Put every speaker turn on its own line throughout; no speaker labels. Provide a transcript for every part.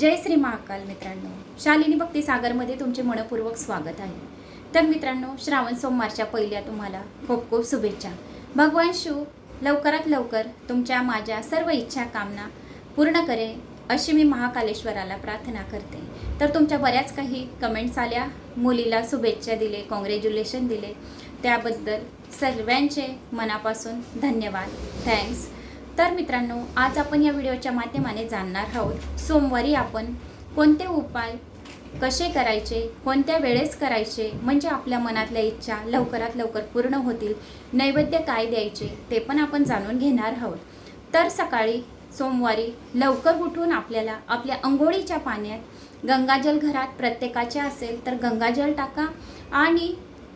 जय श्री महाकाल मित्रांनो. शालिनी भक्ती सागरमध्ये तुमचे मनपूर्वक स्वागत आहे. तर मित्रांनो श्रावण सोमवारच्या पहिल्या तुम्हाला खूप खूप शुभेच्छा. भगवान शिव लवकरात लवकर तुमच्या माझ्या सर्व इच्छा कामना पूर्ण करे अशी मी महाकालेश्वराला प्रार्थना करते. तर तुमच्या बऱ्याच काही कमेंट्स आल्या. मुलीला शुभेच्छा दिले कॉंग्रॅच्युलेशन दिले. त्याबद्दल सर्वांचे मनापासून धन्यवाद. थँक्स तर मित्रांनो आज आपण या व्हिडिओच्या माध्यमाने जाणणार आहोत सोमवारी आपण कोणते उपाय कसे करायचे कोणत्या वेळेस करायचे म्हणजे आपल्या मनातल्या इच्छा लवकरात लवकर पूर्ण होतील नैवेद्य काय द्यायचे ते पण आपण जाणून घेणार आहोत. तर सकाळी सोमवारी लवकर उठून आपल्याला आपल्या अंघोळीच्या पाण्यात गंगाजल घरात प्रत्येकाचे असेल तर गंगाजल टाका आणि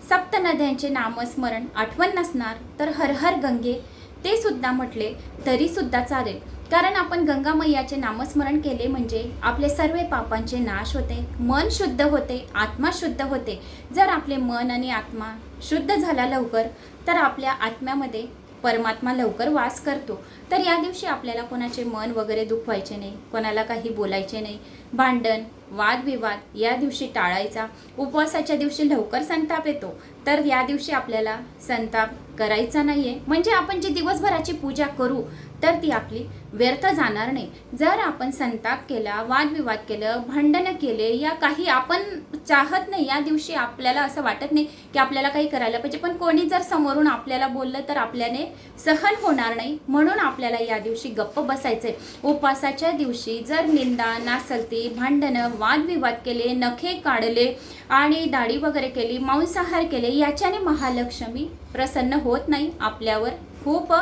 सप्त नद्यांचे नामस्मरण आठवण नसणार तर हर हर गंगे ते सुद्धा म्हटले तरी सुद्धा चालेल. कारण आपण गंगा मैयाचे नामस्मरण केले म्हणजे आपले सर्व पापांचे नाश होते मन शुद्ध होते आत्मा शुद्ध होते. जर आपले मन आणि आत्मा शुद्ध झाला लवकर तर आपल्या आत्म्यामध्ये परमात्मा लवकर वास करतो. तर या दिवशी आपल्याला कोणाचे मन वगैरे दुखवायचे नाही कोणाला काही बोलायचे नाही. भांडण वादविवाद या दिवशी टाळायचा. उपवासाच्या दिवशी लवकर संताप येतो. तर या दिवशी आपल्याला संताप करायचा नाही आहे म्हणजे आपण जी दिवसभराची पूजा करू तर ती आपली व्यर्थ जाणार नाही. जर आपण संताप केला वादविवाद केलं भांडणं केले या काही आपण चाहत नाही या दिवशी आपल्याला असं वाटत नाही की आपल्याला काही करायला पाहिजे. पण कोणी जर समोरून आपल्याला बोललं तर आपल्याने सहन होणार नाही. म्हणून आपल्याला या दिवशी गप्प बसायचंय. उपवासाच्या दिवशी जर निंदा नासलती भांडणं वादविवाद केले नखे काढले आणि दाढी वगैरे केली मांसाहार केले याच्याने महालक्ष्मी प्रसन्न होत नाही. आपल्यावर खूप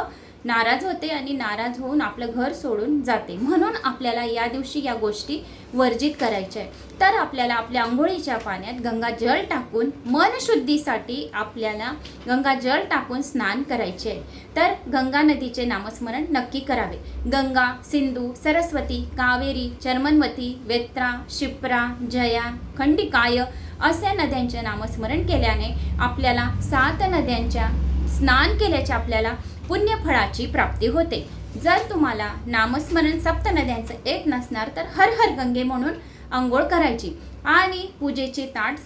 नाराज होते आणि नाराज होऊन आपलं घर सोडून जाते. म्हणून आपल्याला या दिवशी या गोष्टी वर्जित करायच्या आहे तर आपल्याला आपल्या आंघोळीच्या पाण्यात गंगा जल टाकून मनशुद्धीसाठी आपल्याला गंगा जल टाकून स्नान करायचे आहे. तर गंगा नदीचे नामस्मरण नक्की करावे. गंगा सिंधू सरस्वती कावेरी चर्मनवती वेत्रा शिप्रा जया खंडिकाय अशा नद्यांचे नामस्मरण केल्याने आपल्याला सात नद्यांच्या स्नान केल्याचे आपल्याला पुण्यफळाची प्राप्ती होते. जर तुम्हाला नामस्मरण सप्त नद्यांचं येत नसणार तर हर हर गंगे म्हणून आंघोळ करायची आणि पूजेचे ताट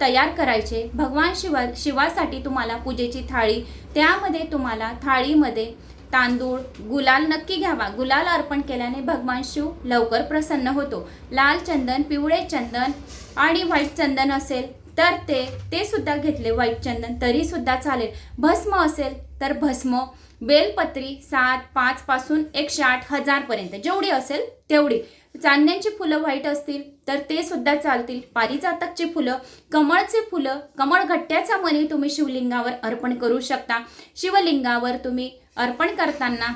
तयार करायचे. भगवान शिवा शिवासाठी तुम्हाला पूजेची थाळी त्यामध्ये तुम्हाला थाळीमध्ये तांदूळ गुलाल नक्की घ्यावा. गुलाल अर्पण केल्याने भगवान शिव लवकर प्रसन्न होतो. लाल चंदन पिवळे चंदन आणि व्हाईट चंदन असेल तर ते ते सुद्धा घेतले. व्हाईट चंदन तरी सुद्धा चालेल. भस्म असेल तर भस्म बेलपत्री सात पाच पासून एकशे आठ हजारपर्यंत जेवढी असेल तेवढी. चांदण्यांची फुलं व्हाईट असतील तर ते सुद्धा चालतील. पारिजातकची फुलं कमळचे फुलं कमळ घट्ट्याचा मणी तुम्ही शिवलिंगावर अर्पण करू शकता. शिवलिंगावर तुम्ही अर्पण करताना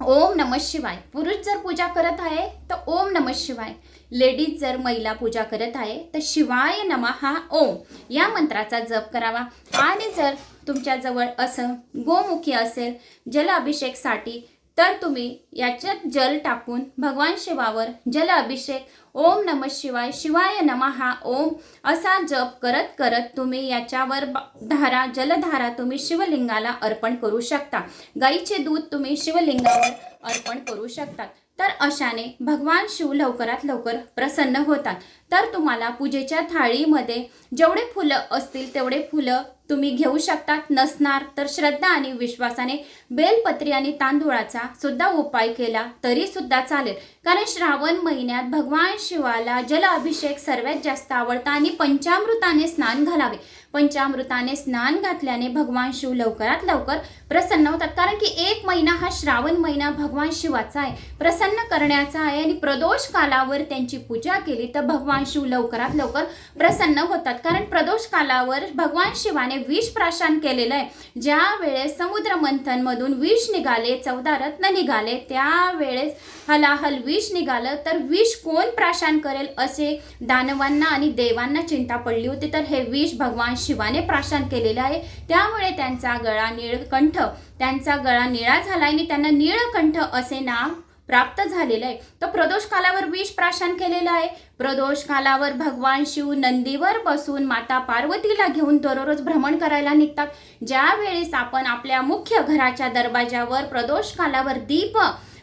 ओम नम शिवाय. पुरुष जर पूजा करत आहे तर ओम नम शिवाय. लेडीज जर महिला पूजा करत आहे तर शिवाय नमा हा ओम. या मंत्राचा जप करावा. आणि जर तुमच्याजवळ असं गोमुखी असेल जल अभिषेकसाठी तर तुम्ही याच्यात जल टाकून भगवान शिवावर जल अभिषेक ओम नम शिवाय शिवाय नमहा ओम असा जप करत करत तुम्ही याच्यावर धारा जलधारा तुम्ही शिवलिंगाला अर्पण करू शकता. गाईचे दूध तुम्ही शिवलिंगावर अर्पण करू शकता. तर अशाने भगवान शिव लवकरात लवकर प्रसन्न होतात. तर तुम्हाला पूजेच्या थाळीमध्ये जेवढे फुलं असतील तेवढे फुलं तुम्ही घेऊ शकतात. नसणार तर श्रद्धा आणि विश्वासाने बेलपत्री आणि तांदूळाचा सुद्धा उपाय केला तरी सुद्धा चालेल. कारण श्रावण महिन्यात भगवान शिवाला जल अभिषेक सर्वात जास्त आवडता आणि पंचामृताने स्नान घालावे. पंचामृताने स्नान घातल्याने भगवान शिव लवकरात लवकर प्रसन्न होतात. कारण की एक महिना हा श्रावण महिना भगवान शिवाचा आहे. प्रसन्न करण्याचा आहे आणि प्रदोष कालावर त्यांची पूजा केली तर भगवान शिव लवकरात लवकर प्रसन्न होतात. कारण प्रदोष कालावर भगवान शिवाने विष प्राशन केलेलं आहे. ज्या वेळेस समुद्र मंथनमधून विष निघाले चौदा रत्न निघाले त्यावेळेस हलाहल विष विष निघालं तर विष कोण प्राशान करेल असे दानवांना आणि देवांना चिंता पडली होती. तर हे विष भगवान शिवाने प्राशान केलेलं आहे. त्यामुळे त्यांचा गळा निळकंठ त्यांचा गळा निळा झाला आणि त्यांना निळकंठ असे नाव प्राप्त झालेलं आहे. तर प्रदोष कालावर विष प्राशन केलेलं आहे. प्रदोष कालावर भगवान शिव नंदीवर बसून माता पार्वतीला घेऊन दररोज भ्रमण करायला निघतात. ज्यावेळेस आपण आपल्या मुख्य घराच्या दरवाजावर प्रदोष कालावर दीप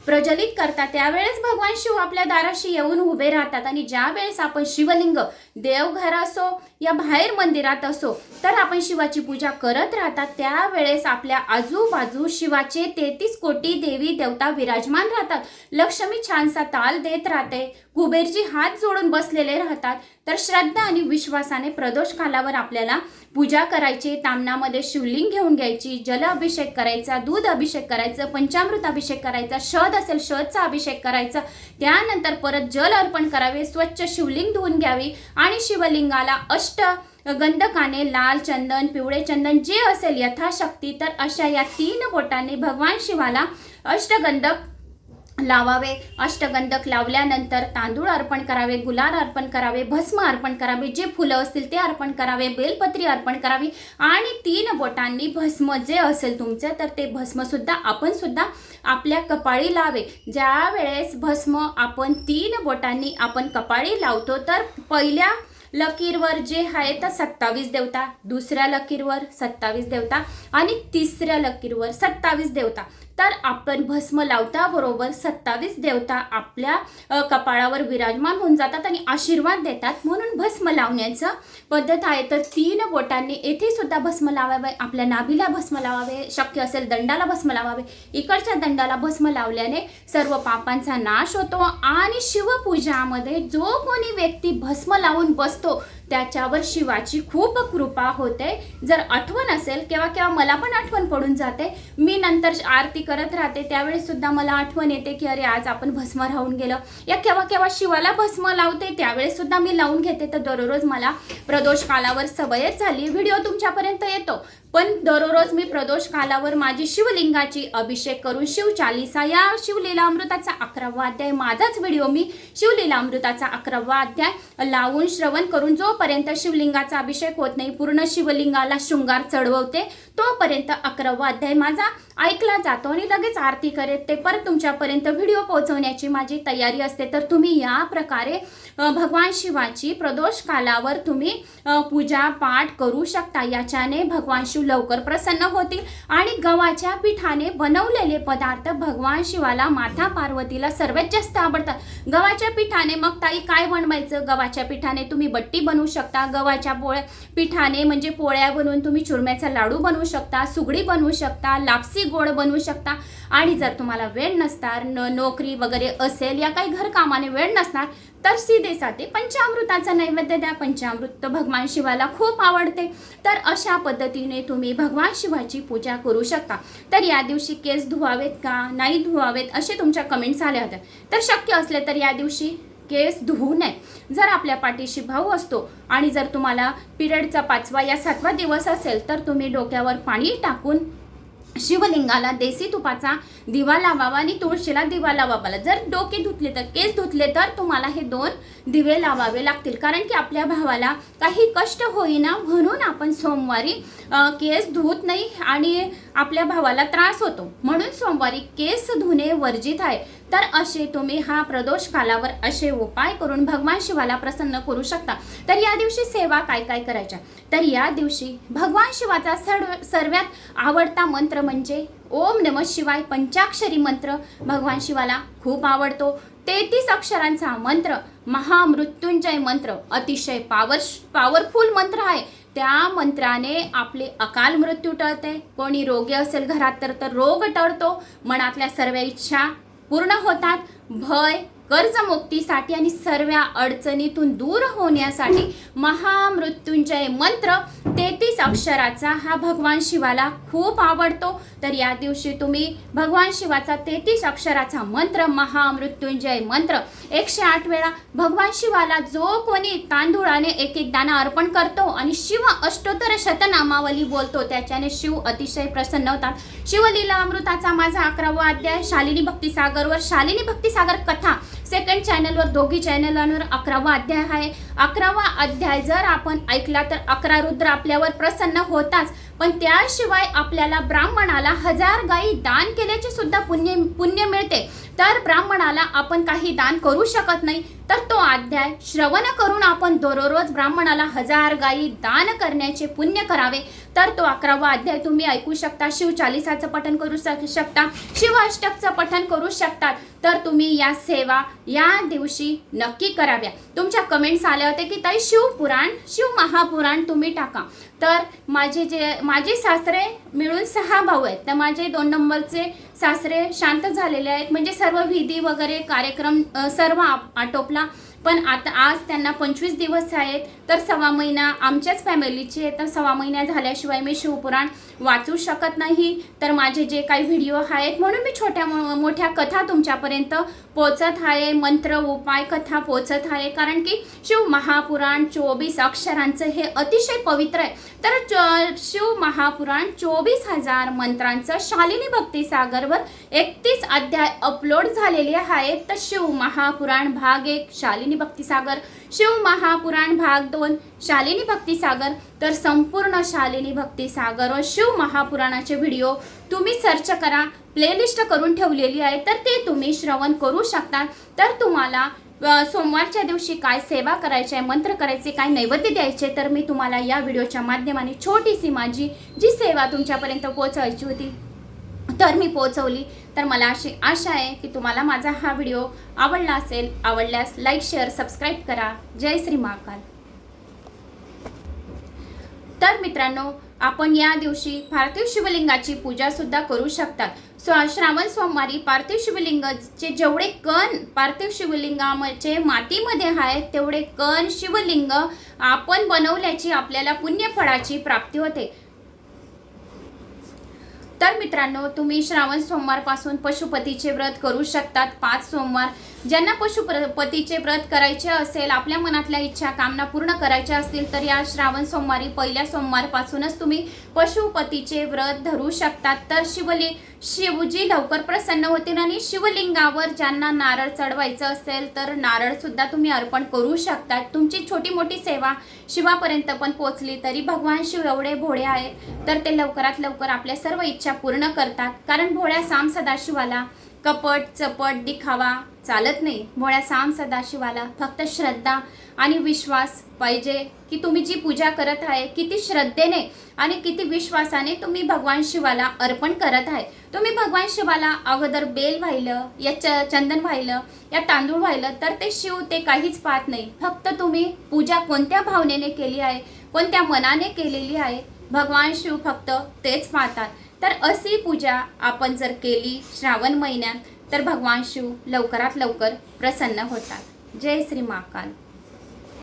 प्रज्वलित करतात. त्यावेळेस भगवान शिव आपल्या दाराशी येऊन उभे राहतात आणि ज्या वेळेस आपण शिवलिंग देवघर असो या बाहेर मंदिरात असो तर आपण शिवाची पूजा करत राहतात त्यावेळेस आपल्या आजूबाजू शिवाचे तेहतीस कोटी देवी देवता विराजमान राहतात. लक्ष्मी छानसा ताल देत राहते. कुबेरजी हात जोडून बसलेले राहतात. तर श्रद्धा आणि विश्वासाने प्रदोष कालावर आपल्याला पूजा करायची तामनामध्ये शिवलिंग घेऊन घ्यायची जल अभिषेक करायचा दूध अभिषेक करायचं पंचामृत अभिषेक करायचा शध असेल शधचा अभिषेक करायचा. त्यानंतर परत जल अर्पण करावे स्वच्छ शिवलिंग धुवून घ्यावी आणि शिवलिंगाला अष्ट गंधकाने लाल चंदन पिवळे चंदन जे असेल यथाशक्ती तर अशा या तीन बोटांनी भगवान शिवाला अष्टगंधक लावावे. अष्टगंधक लावल्यानंतर तांदूळ अर्पण करावे गुलाल अर्पण करावे भस्म अर्पण करावे जे फुलं असतील ते अर्पण करावे बेलपत्री अर्पण करावी आणि तीन बोटांनी भस्म जे असेल तुमचं तर ते भस्मसुद्धा आपण सुद्धा आपल्या कपाळी लावे. ज्या वेळेस भस्म आपण तीन बोटांनी आपण कपाळी लावतो तर पहिल्या लकीरवर जे आहे तर सत्तावीस देवता दुसऱ्या लकीरवर सत्तावीस देवता आणि तिसऱ्या लकीरवर सत्तावीस देवता. तर आपण भस्म लावता बरोबर? सत्तावीस देवता आपल्या कपाळावर विराजमान होऊन जातात आणि आशीर्वाद देतात. म्हणून भस्म लावण्याचं पद्धत आहे. तर तीन बोटांनी येथे सुद्धा भस्म लावावे आपल्या नाभीला भस्म लावावे शक्य असेल दंडाला भस्म लावावे. इकडच्या दंडाला भस्म लावल्याने सर्व पापांचा नाश होतो आणि शिवपूजामध्ये जो कोणी व्यक्ती भस्म लावून बसतो त्याच्यावर शिवाची खूप कृपा होते. जर आठवण असेल केव्हा केव्हा मला पण आठवण पडून जाते. मी नंतर आरती करत राहते त्यावेळेस सुद्धा मला आठवण येते की अरे आज आपण भस्म राहून गेलं. या केव्हा केव्हा शिवाला भस्म लावते त्यावेळेस सुद्धा मी लावून घेते. तर दररोज मला प्रदोष कालावर सवयच झाली. व्हिडिओ तुमच्यापर्यंत येतो. पण दररोज मी प्रदोष कालावर माझी शिवलिंगाची अभिषेक करून शिवचालिसा या शिवलीला अमृताचा अकरावा अध्याय माझाच व्हिडिओ मी शिवलीला अमृताचा अकरावा अध्याय लावून श्रवण करून जोपर्यंत शिवलिंगाचा अभिषेक होत नाही पूर्ण शिवलिंगाला शृंगार चढवते तोपर्यंत अकरावा अध्याय माझा ऐकला जातो आणि लगेच आरती करेत ते परत तुमच्यापर्यंत व्हिडिओ पोहोचवण्याची माझी तयारी असते. तर तुम्ही या प्रकारे भगवान शिवाची प्रदोष कालावर तुम्ही पूजा पाठ करू शकता. याच्याने भगवान शिव लवकर प्रसन्न होतील आणि गव्हाच्या पिठाने बनवलेले पदार्थ भगवान शिवाला माता पार्वतीला सर्वात जास्त आवडतात. गव्हाच्या पिठाने मग ताई काय बनवायचं? गव्हाच्या पिठाने तुम्ही बट्टी बनवू शकता. गव्हाच्या पोळ्या पिठाने म्हणजे पोळ्या बनवून तुम्ही चुरम्याचा लाडू बनवू शकता सुगडी बनवू शकता लापसी गोड बनवू शकता. आणि जर तुम्हाला वेळ नसणार न नोकरी वगैरे असेल या काही घरकामाने वेळ नसणार तर सीधे साधे पंचामृताचा नैवेद्य द्या. पंचामृत भगवान शिवाला खूप आवडते. तर अशा पद्धतीने तुम्ही भगवान शिवाची पूजा करू शकता. तर या दिवशी केस धुवावेत का? नाही धुवावेत असे तुमच्या कमेंट्स आल्या होत्या. तर शक्य असले तर या दिवशी केस धुवू नये. जर आपल्या पाठीशी भाऊ असतो आणि जर तुम्हाला पिरियडचा पाचवा या सातवा दिवस असेल तर तुम्ही डोक्यावर पाणी टाकून शिवलिंगाला देसी तुपाचा दिवा लावावा आणि तुळशीला दिवा लावावा जर डोके धुतले तर केस धुतले तर तुम्हाला हे दोन दिवे लावावे लागतील. कारण की आपल्या भावाला काही कष्ट होईना म्हणून आपण सोमवारी केस धुत नाही आणि आपल्या भावाला त्रास होतो. म्हणून सोमवारी केस धुणे वर्जित आहे. तर असे तुम्ही हा प्रदोष कालावर असे उपाय करून भगवान शिवाला प्रसन्न करू शकता. तर या दिवशी सेवा काय काय करायच्या? तर या दिवशी भगवान शिवाचा सर्व सर्वात आवडता मंत्र म्हणजे ओम नम शिवाय पंचाक्षरी मंत्र भगवान शिवाला खूप आवडतो. तेहतीस अक्षरांचा मंत्र महामृत्युंजय मंत्र अतिशय पावर पॉवरफुल मंत्र आहे. त्या मंत्राने आपले अकाल मृत्यू टळते. कोणी रोगी असेल घरात तर तर रोग टळतो. मनातल्या सर्व इच्छा पूर्ण होतात. भय कर्जमुक्तीसाठी आणि सर्व अडचणीतून दूर होण्यासाठी महामृत्युंजय मंत्र तेहतीस अक्षराचा हा भगवान शिवाला खूप आवडतो. तर या दिवशी तुम्ही भगवान शिवाचा तेहतीस अक्षराचा मंत्र महामृत्युंजय मंत्र एकशे आठ वेळा भगवान शिवाला जो कोणी तांदूळाने एक एक दाना अर्पण करतो आणि शिव अष्टोत्तर शतनामावली बोलतो त्याच्याने शिव अतिशय प्रसन्न होतात. शिवलीला अमृताचा माझा अकरावा अध्याय शालिनी भक्तिसागरवर शालिनी भक्तिसागर कथा सेकंड चॅनलवर दोघी चॅनलांवर अकरावा अध्याय आहे. अकरावा अध्याय जर आपण ऐकला तर अकरा रुद्र आपल्यावर प्रसन्न होताच. पण त्याशिवाय आपल्याला ब्राह्मणाला हजार गायी दान केल्याचे सुद्धा पुण्य पुण्य मिळते. तर ब्राह्मणाला आपण काही दान करू शकत नाही. तर तो अध्याय श्रवण करून आपण दररोज ब्राह्मणाला हजार गायी दान करण्याचे पुण्य करावे. तर तो अकरावा अध्याय तुम्ही ऐकू शकता. शिव चालिसाचं पठन करू शक- शकता. शिव अष्टकचं पठन करू शकतात. तर तुम्ही या सेवा या दिवशी नक्की कराव्या. तुमच्या कमेंट्स आल्या होत्या की ताई शिवपुराण शिव महापुराण तुम्ही टाका. तर माझे जे माझे सासरे मिळून सहा भाऊ आहेत. तर माझे दोन नंबरचे सासरे शांत झालेले आहेत. म्हणजे सर्व विधी वगैरे कार्यक्रम सर्व आप- आटोपला. पण आता आज त्यांना पंचवीस दिवस आहेत तर सव्वा महिना आमच्याच फॅमिलीचे आहे तर सव्वा महिना झाल्याशिवाय मी शिवपुराण वाचू शकत नाही. तर माझे जे काही व्हिडिओ आहेत म्हणून मी छोट्या मो- मोठ्या कथा तुमच्यापर्यंत पोचत आहे. मंत्र उपाय कथा पोचत आहे. कारण की शिव महापुराण चोवीस अक्षरांचं हे अतिशय पवित्र आहे. तर च- शिव महापुराण चोवीस हजार मंत्रांचं शालिनी भक्ती सागरवर एकतीस अध्याय अपलोड झालेले आहेत. तर शिव महापुराण भाग एक शालिनी शालिनी भक्तिसागर शिव महापुराण भाग दोन शालिनी भक्तिसागर तर संपूर्ण शालिनी भक्तिसागर व शिव महापुराणाचे व्हिडिओ तुम्ही सर्च करा प्लेलिस्ट करून ठेवलेली आहे तर ते तुम्ही श्रवण करू शकता. तर तुम्हाला सोमवारच्या दिवशी काय सेवा करायची आहे मंत्र करायचे काय नैवेद्य द्यायचे तर मी तुम्हाला या व्हिडिओच्या माध्यमाने छोटीशी माझी जी सेवा तुमच्यापर्यंत पोहोचवायची होती तर मी पोहोचवली. तर मला अशी आशा आहे की तुम्हाला माझा हा व्हिडिओ आवडला असेल आवडल्यास लाईक शेअर सबस्क्राईब करा. जय श्री महाकाल. तर मित्रांनो आपण या दिवशी पार्थिव शिवलिंगाची पूजा सुद्धा करू शकतात. सो श्रावण सोमवारी पार्थिव शिवलिंगाचे जेवढे कण पार्थिव शिवलिंगाचे मातीमध्ये आहेत तेवढे कण शिवलिंग आपण बनवल्याची आपल्याला पुण्यफळाची प्राप्ती होते. तर मित्रांनो तुम्ही श्रावण सोमवारपासून पशुपतीचे व्रत करू शकतात. पाच सोमवार ज्यांना पशुपतीचे व्रत करायचे असेल आपल्या मनातल्या इच्छा कामना पूर्ण करायच्या असतील तर या श्रावण सोमवारी पहिल्या सोमवारपासूनच तुम्ही पशुपतीचे व्रत धरू शकतात. तर शिवली शिवजी लवकर प्रसन्न होतील आणि शिवलिंगावर ज्यांना नारळ चढवायचं असेल तर नारळसुद्धा तुम्ही अर्पण करू शकतात. तुमची छोटी मोठी सेवा शिवापर्यंत पण पोचली तरी भगवान शिव एवढे भोळे आहेत तर ते लवकरात लवकर आपल्या सर्व इच्छा पूर्ण करतात. कारण भोळ्या साम सदाशिवाला कपट चपट दिखावा चालत नाही. भोळ्या साम सदाशिवाला फक्त श्रद्धा आणि विश्वास पाहिजे की तुम्ही जी पूजा करत आहे किती श्रद्धेने आणि किती विश्वासाने तुम्ही भगवान शिवाला अर्पण करत आहे. तुम्ही भगवान शिवाला अगोदर बेल वाहिलं या च चंदन वाहिलं या तांदूळ वाहिलं तर ते शिव ते काहीच पाहत नाही. फक्त तुम्ही पूजा कोणत्या भावनेने केली आहे कोणत्या मनाने केलेली आहे भगवान शिव फक्त तेच पाहतात. तर अशी पूजा आपण जर केली श्रावण महिन्यात तर भगवान शिव लवकरात लवकर प्रसन्न होतात. जय श्री महाकाल.